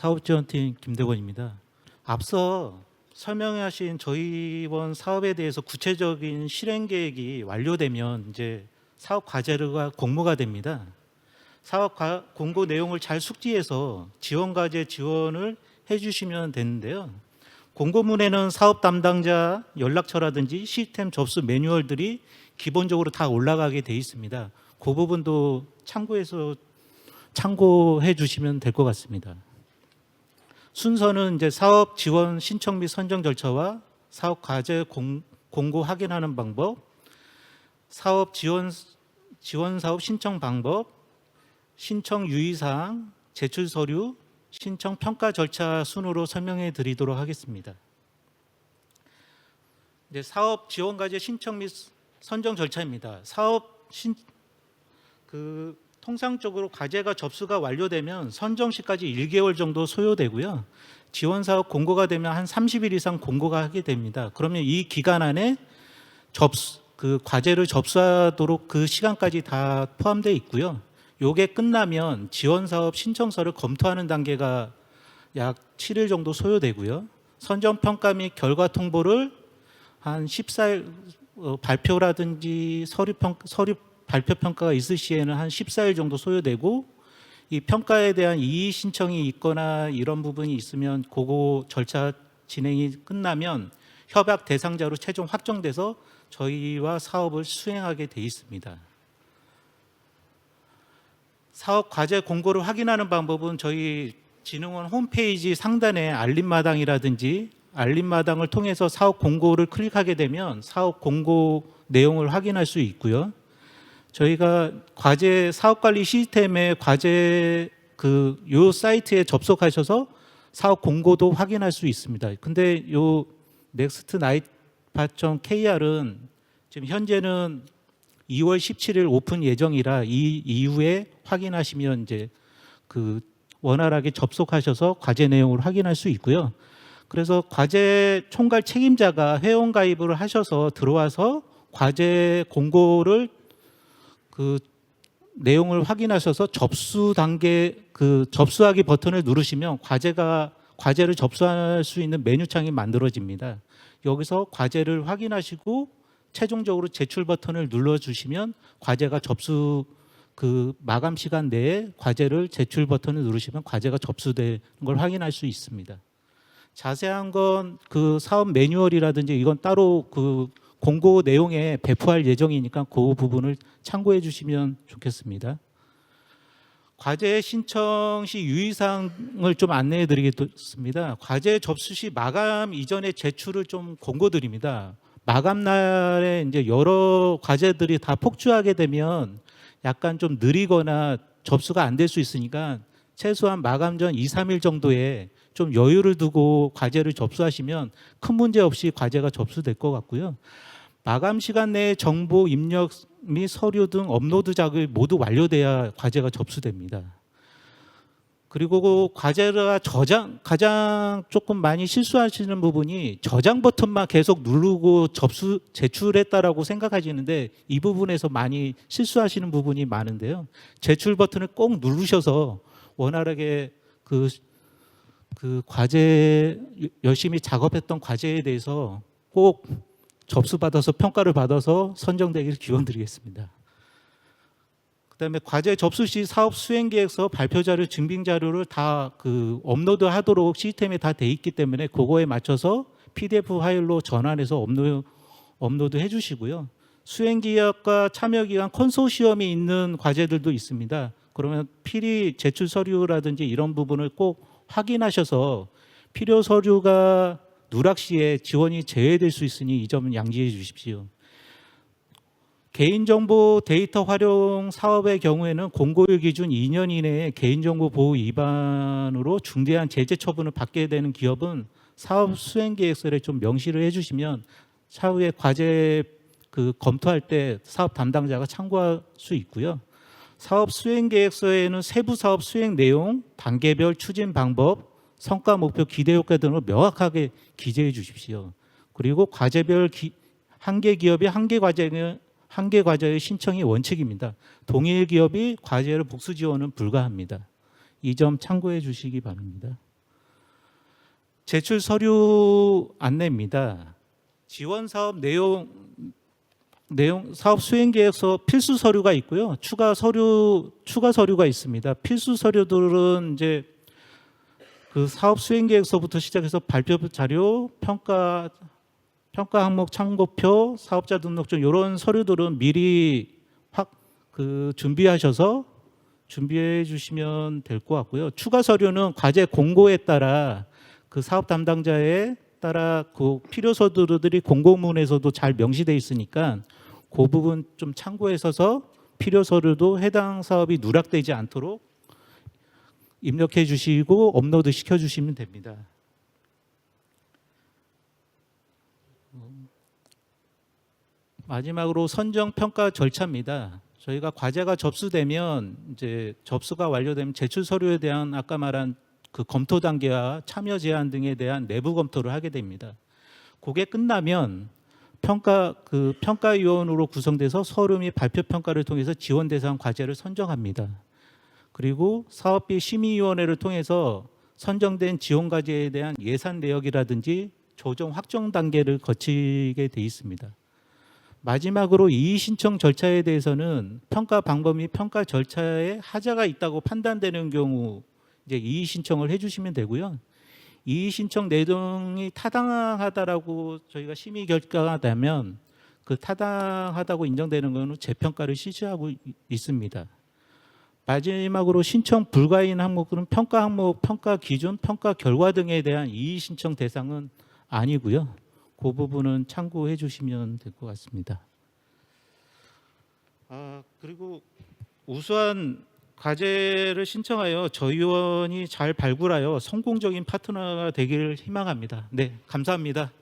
사업지원팀 김대건입니다. 앞서 설명하신 저희원 사업에 대해서 구체적인 실행 계획이 완료되면 이제 사업 과제가 공모가 됩니다. 사업 과- 공고 내용을 잘 숙지해서 지원 과제 지원을 해주시면 되는데요. 공고문에는 사업 담당자 연락처라든지 시스템 접수 매뉴얼들이 기본적으로 다 올라가게 돼 있습니다. 그 부분도 참고해서 참고해 주시면 될 것 같습니다. 순서는 이제 사업 지원 신청 및 선정 절차와 사업 과제 공, 공고 확인하는 방법, 사업 지원 지원 사업 신청 방법, 신청 유의 사항, 제출 서류, 신청 평가 절차 순으로 설명해 드리도록 하겠습니다. 이제 사업 지원 과제 신청 및 선정 절차입니다. 사업 신 그 통상적으로 과제가 접수가 완료되면 선정 시까지 1개월 정도 소요되고요. 지원 사업 공고가 되면 한 30일 이상 공고가 하게 됩니다. 그러면 이 기간 안에 접수 그 과제를 접수하도록 그 시간까지 다 포함되어 있고요. 요게 끝나면 지원 사업 신청서를 검토하는 단계가 약 7일 정도 소요되고요. 선정 평가 및 결과 통보를 한 14일 어, 발표라든지 서류 평 서류 발표 평가가 있을 시에는 한 14일 정도 소요되고 이 평가에 대한 이의 신청이 있거나 이런 부분이 있으면 그거 절차 진행이 끝나면 협약 대상자로 최종 확정돼서 저희와 사업을 수행하게 돼 있습니다. 사업 과제 공고를 확인하는 방법은 저희 진흥원 홈페이지 상단에 알림마당이라든지 알림마당을 통해서 사업 공고를 클릭하게 되면 사업 공고 내용을 확인할 수 있고요. 저희가 과제 사업 관리 시스템에 과제 그 요 사이트에 접속하셔서 사업 공고도 확인할 수 있습니다. 근데 요 넥스트 나이파 KR은 지금 현재는 2월 17일 오픈 예정이라 이 이후에 확인하시면 이제 그 원활하게 접속하셔서 과제 내용을 확인할 수 있고요. 그래서 과제 총괄 책임자가 회원 가입을 하셔서 들어와서 과제 공고를 그 내용을 확인하셔서 접수 단계 그 접수하기 버튼을 누르시면 과제가 과제를 접수할 수 있는 메뉴 창이 만들어집니다. 여기서 과제를 확인하시고 최종적으로 제출 버튼을 눌러 주시면 과제가 접수 그 마감 시간 내에 과제를 제출 버튼을 누르시면 과제가 접수된 걸 확인할 수 있습니다. 자세한 건 그 사업 매뉴얼이라든지 이건 따로 그 공고 내용에 배포할 예정이니까 그 부분을 참고해 주시면 좋겠습니다. 과제 신청 시 유의사항을 좀 안내해 드리겠습니다. 과제 접수 시 마감 이전에 제출을 좀 권고드립니다. 마감 날에 이제 여러 과제들이 다 폭주하게 되면 약간 좀 느리거나 접수가 안 될 수 있으니까 최소한 마감 전 2, 3일 정도에 좀 여유를 두고 과제를 접수하시면 큰 문제 없이 과제가 접수될 것 같고요. 마감 시간 내에 정보 입력 및 서류 등 업로드 작업이 모두 완료돼야 과제가 접수됩니다. 그리고 그 과제가 저장 가장 조금 많이 실수하시는 부분이 저장 버튼만 계속 누르고 접수 제출했다라고 생각하시는데 이 부분에서 많이 실수하시는 부분이 많은데요. 제출 버튼을 꼭 누르셔서 원활하게 그, 그 과제 열심히 작업했던 과제에 대해서 꼭 접수받아서 평가를 받아서 선정되기를 기원드리겠습니다. 그다음에 과제 접수 시 사업 수행 계획서 발표 자료, 증빙 자료를 다 그 업로드하도록 시스템에 다 돼 있기 때문에 그거에 맞춰서 PDF 파일로 전환해서 업로드 업로드 해 주시고요. 수행 기업과 참여 기관 컨소시엄이 있는 과제들도 있습니다. 그러면 필히 제출 서류라든지 이런 부분을 꼭 확인하셔서 필요 서류가 누락 시에 지원이 제외될 수 있으니 이 점은 양지해 주십시오. 개인정보 데이터 활용 사업의 경우에는 공고일 기준 2년 이내에 개인정보 보호 위반으로 중대한 제재 처분을 받게 되는 기업은 사업 수행 계획서를 좀 명시를 해주시면 차후에 과제 그 검토할 때 사업 담당자가 참고할 수 있고요. 사업 수행 계획서에는 세부 사업 수행 내용, 단계별 추진 방법, 성과 목표 기대 효과 등을 명확하게 기재해 주십시오. 그리고 과제별 기, 한 개 기업이 한 개 과제는 한 개 과제의 신청이 원칙입니다. 동일 기업이 과제를 복수 지원은 불가합니다. 이 점 참고해 주시기 바랍니다. 제출 서류 안내입니다. 지원 사업 내용 내용 사업 수행 계획서 필수 서류가 있고요. 추가 서류 추가 서류가 있습니다. 필수 서류들은 이제 그 사업 수행 계획서부터 시작해서 발표 자료, 평가 평가 항목 참고표, 사업자 등록증 이런 서류들은 미리 확 그 준비하셔서 준비해 주시면 될 것 같고요. 추가 서류는 과제 공고에 따라 그 사업 담당자에 따라 그 필요 서류들이 공고문에서도 잘 명시돼 있으니까 그 부분 좀 참고해서서 필요 서류도 해당 사업이 누락되지 않도록 입력해 주시고 업로드 시켜 주시면 됩니다. 마지막으로 선정 평가 절차입니다. 저희가 과제가 접수되면 이제 접수가 완료되면 제출 서류에 대한 아까 말한 그 검토 단계와 참여 제한 등에 대한 내부 검토를 하게 됩니다. 그게 끝나면 평가 그 평가위원으로 구성돼서 및 발표 평가를 통해서 지원 대상 과제를 선정합니다. 그리고 사업비 심의위원회를 통해서 선정된 지원 과제에 대한 예산 내역이라든지 조정 확정 단계를 거치게 돼 있습니다. 마지막으로 이의 신청 절차에 대해서는 평가 방법 및 평가 절차에 하자가 있다고 판단되는 경우 이제 이의 신청을 해주시면 되고요. 이의 신청 내용이 타당하다라고 저희가 심의 결과가 나면 그 타당하다고 인정되는 것은 재평가를 실시하고 이- 있습니다. 마지막으로 신청 불가인 항목은 평가 항목, 평가 기준, 평가 결과 등에 대한 이의 신청 대상은 아니고요. 그 부분은 참고해 주시면 될 것 같습니다. 아 그리고 우수한 과제를 신청하여 저희 의원이 잘 발굴하여 성공적인 파트너가 되기를 희망합니다. 네, 감사합니다.